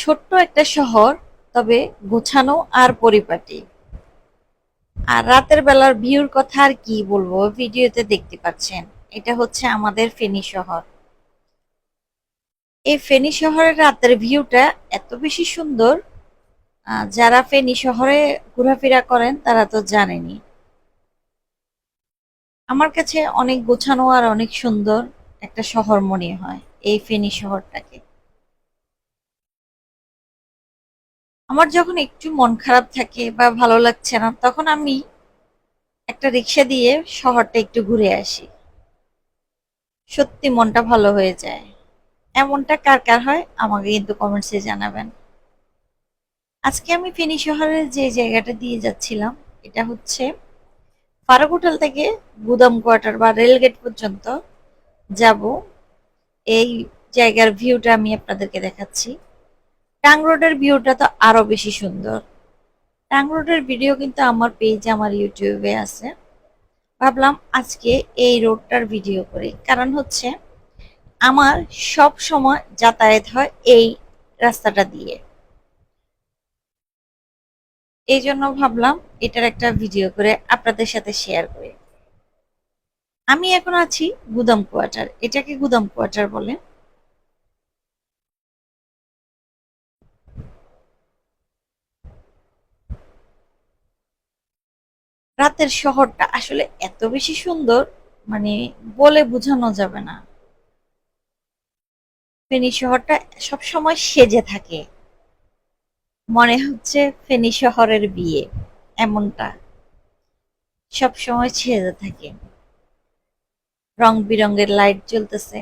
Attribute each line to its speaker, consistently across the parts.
Speaker 1: ছোট্ট একটা শহর, তবে গোছানো আর পরিপাটি। আর রাতের বেলার ভিউর কথা আর কি বলব, ভিডিওতে দেখতে পাচ্ছেন। এটা হচ্ছে আমাদের ফেনী শহর। এই ফেনী শহরের রাতের ভিউটা এত বেশি সুন্দর যারা ফেনী শহরে ঘোরাফেরা করেন তারা তো জানেনি আমার কাছে অনেক গোছানো আর অনেক সুন্দর একটা শহর মনে হয়, এই ফেনী শহরটাকে। আমার যখন একটু মন খারাপ থাকে বা ভালো লাগছে না, তখন আমি একটা রিক্সা দিয়ে শহরটা একটু ঘুরে আসি। সত্যি মনটা ভালো হয়ে যায়। এমনটা কার কার হয় আমাকে কিন্তু কমেন্টসে জানাবেন। আজকে আমি ফেনী শহরের যে জায়গাটা দিয়ে যাচ্ছিলাম, এটা হচ্ছে ফারুক হোটেল থেকে গুদাম কোয়ার্টার বা রেলগেট পর্যন্ত যাব। এই জায়গার ভিউটা আমি আপনাদেরকে দেখাচ্ছি। টাং রোডের ভিউটা তো আরও বেশি সুন্দর। টাং রোডের ভিডিও কিন্তু আমার পেজ আমার ইউটিউবে আছে। ভাবলাম আজকে এই রোডটার ভিডিও করি। কারণ হচ্ছে আমার সব সময় যাতায়াত হয় এই রাস্তাটা দিয়ে। এই জন্য ভাবলাম এটার একটা ভিডিও করে আপনাদের সাথে শেয়ার করি। আমি এখন আছি গুদাম কোয়ার্টার এটাকে গুদাম কোয়ার্টার বলে। রাতের শহরটা আসলে এত বেশি সুন্দর মানে বলে বোঝানো যাবে না। ফেনী শহরটা সব সময় সেজে থাকে। মনে হচ্ছে ফেনী শহরের বিয়ে, এমনটা। সব সময় সেজে থাকে। রং বিরঙের লাইট জ্বলতেছে।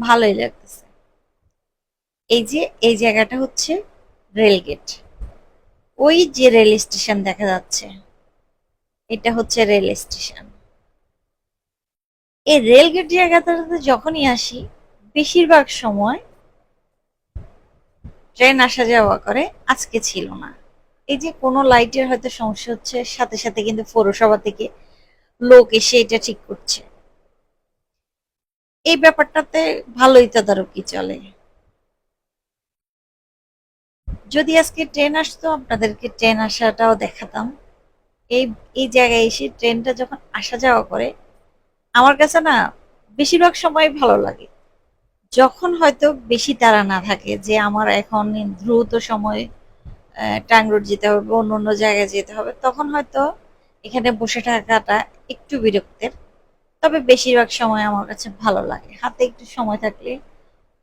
Speaker 1: ভালোই লাগতেছে। এই যে, এই জায়গাটা হচ্ছে রেলগেট। ওই যে রেল স্টেশন দেখা যাচ্ছে। এটা হচ্ছে রেল স্টেশন। এই রেলগেট জায়গাটাতে যখনই আসি, বেশিরভাগ সময় ট্রেন আসা যাওয়া করে, আজকে ছিল না। এই যে কোনো লাইটের হয়তো সমস্যা হচ্ছে, সাথে সাথে কিন্তু পৌরসভা থেকে লোক এসে এটা ঠিক করছে। এই ব্যাপারটাতে ভালোই তদারকি চলে। যদি আজকে ট্রেন আসতো, আপনাদেরকে ট্রেন আসাটাও দেখাতাম। এই এই জায়গায় এসে ট্রেনটা যখন আসা যাওয়া করে, আমার কাছে না বেশিরভাগ সময় ভালো লাগে। যখন হয়তো বেশি তারা না থাকে যে আমার এখন দ্রুত সময় রোড যেতে হবে বা অন্য অন্য জায়গায় যেতে হবে, তখন হয়তো এখানে বসে থাকাটা একটু বিরক্তের। তবে বেশিরভাগ সময় আমার কাছে ভালো লাগে। হাতে একটু সময় থাকলে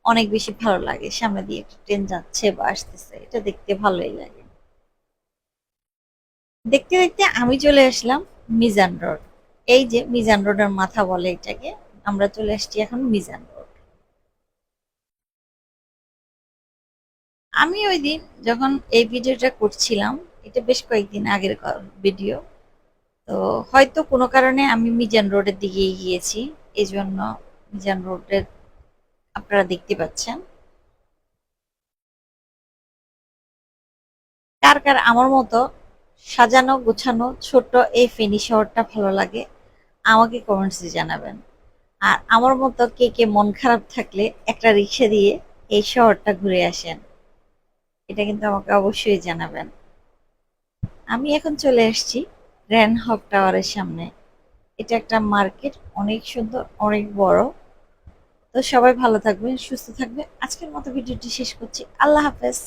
Speaker 1: অনেক বেশি ভালো লাগে। সামনে দিয়ে একটা ট্রেন যাচ্ছে বা আসতেছে, এটা দেখতে ভালোই লাগে। দেখতে দেখতে আমি চলে আসলাম মিজান রোড। এই যে মিজান রোডের মাথা বলে এটাকে, আমরা চলে আসছি এখন মিজান রোড। আমি ওই দিন যখন এই ভিডিওটা করছিলাম, এটা বেশ কয়েকদিন আগের ভিডিও। তো হয়তো কোনো কারণে আমি মিজান রোডের দিকে গিয়েছি এই জন্য মিজান রোডের আপনারা দেখতে পাচ্ছেন। কার কার আমার মতো সাজানো, গোছানো ছোট এই ফেনী শহরটা ভালো লাগে। আমাকে কমেন্টসে জানাবেন। আর আমার মতো কে কে মন খারাপ থাকলে একটা রিক্সা দিয়ে এই শহরটা ঘুরে আসেন, এটা কিন্তু আমাকে অবশ্যই জানাবেন। আমি এখন চলে আসছি র্যান হক টাওয়ারের সামনে। এটা একটা মার্কেট, অনেক সুন্দর, অনেক বড়। তো সবাই ভালো থাকবেন, সুস্থ থাকবেন। আজকের মতো ভিডিওটি শেষ করছি। আল্লাহ হাফেজ।